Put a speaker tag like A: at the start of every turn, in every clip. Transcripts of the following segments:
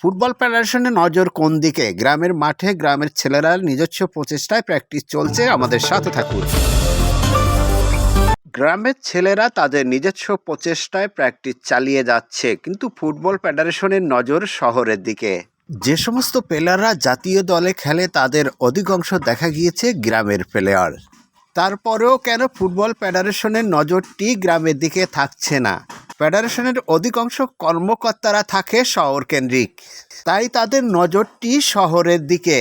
A: Football ফেডারেশনের নজর কোন দিকে? গ্রামের মাঠে গ্রামের ছেলেরা নিজস্ব প্রচেষ্টায় প্র্যাকটিস চলছে। আমাদের সাথে থাকুন। গ্রামের ছেলেরা তাদের নিজস্ব প্রচেষ্টায় প্র্যাকটিস চালিয়ে যাচ্ছে, কিন্তু ফুটবল ফেডারেশনের নজর শহরের দিকে। যে সমস্ত প্লেয়াররা জাতীয় দলে খেলে, তাদের অধিকাংশ দেখা গিয়েছে গ্রামের প্লেয়ার। তারপরেও কেন ফুটবল ফেডারেশনের নজরটি গ্রামের দিকে থাকছে না? ফেডারেশনের অধিকাংশ কর্মকর্তারা থাকে শহর কেন্দ্রিক। তাই তাদের নজরটি শহরের দিকে।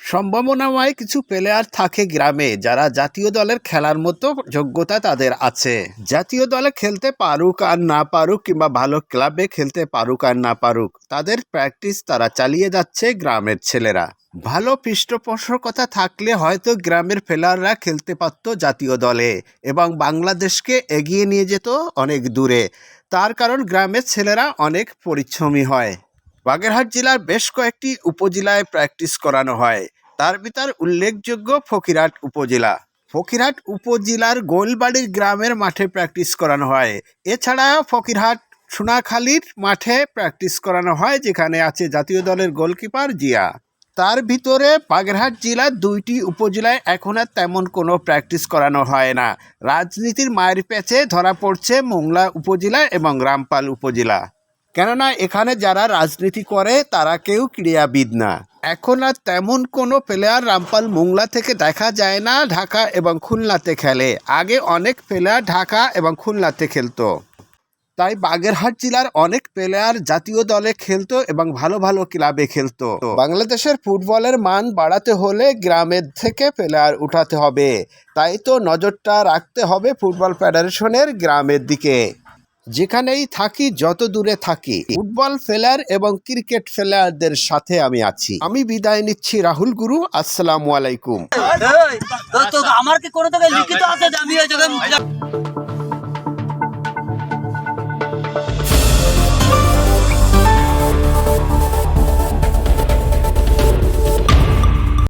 A: সম্ভাবনাময় কিছু প্লেয়ার থাকে গ্রামে যারা জাতীয় দলের খেলার মতো যোগ্যতা তাদের আছে। জাতীয় দলে খেলতে পারুক আর না পারুক কিংবা ভালো ক্লাবে খেলতে পারুক আর না পারুক, তাদের প্র্যাকটিস তারা চালিয়ে যাচ্ছে গ্রামের ছেলেরা। ভালো পৃষ্ঠপোষকতা থাকলে হয়তো গ্রামের প্লেয়াররা খেলতে পারত জাতীয় দলে এবং বাংলাদেশকে এগিয়ে নিয়ে যেত অনেক দূরে। তার কারণ গ্রামের ছেলেরা অনেক পরিশ্রমী হয়। বাগেরহাট জেলার বেশ কয়েকটি উপজেলায় প্র্যাকটিস করানো হয়। তার ভিতর উল্লেখযোগ্য ফকিরহাট উপজেলা। ফকিরহাট উপজেলার গোলবাড়ির গ্রামের মাঠে প্র্যাকটিস করানো হয়। এছাড়া ফকিরহাট সোনাখালীর মাঠে প্র্যাকটিস করানো হয়, যেখানে আছে জাতীয় দলের গোলকিপার জিয়া। তার ভিতরে বাগেরহাট জেলার দুইটি উপজেলায় এখন আর তেমন কোনো প্র্যাকটিস করানো হয় না। রাজনীতির মায়ের পেছে ধরা পড়ছে মোংলা উপজেলা এবং রামপাল উপজেলা। কেননা এখানে যারা রাজনীতি করে, তারা কেউ ক্রীড়াবিদ না। এখন আর তেমন কোনো প্লেয়ার রামপাল মোংলা থেকে দেখা যায় না, ঢাকা এবং খুলনাতে খেলে। আগে অনেক প্লেয়ার ঢাকা এবং খুলনাতে খেলতো। তাই বাগেরহাট জেলার অনেক প্লেয়ার জাতীয় দলে খেলতো এবং ভালো ভালো ক্লাবে খেলতো। বাংলাদেশের ফুটবলের মান বাড়াতে হলে গ্রামের থেকে প্লেয়ার উঠাতে হবে। তাই তো নজরটা রাখতে হবে ফুটবল ফেডারেশনের গ্রামের দিকে। যেখানেই থাকি যত দূরে থাকি ফুটবল ফেলার এবং ক্রিকেট ফেলারদের সাথে আমি আছি আমি বিদায় নিচ্ছি রাহুল গুরু আসসালামু আলাইকুম
B: আমার কি কোনো তোকে লিখিত আছে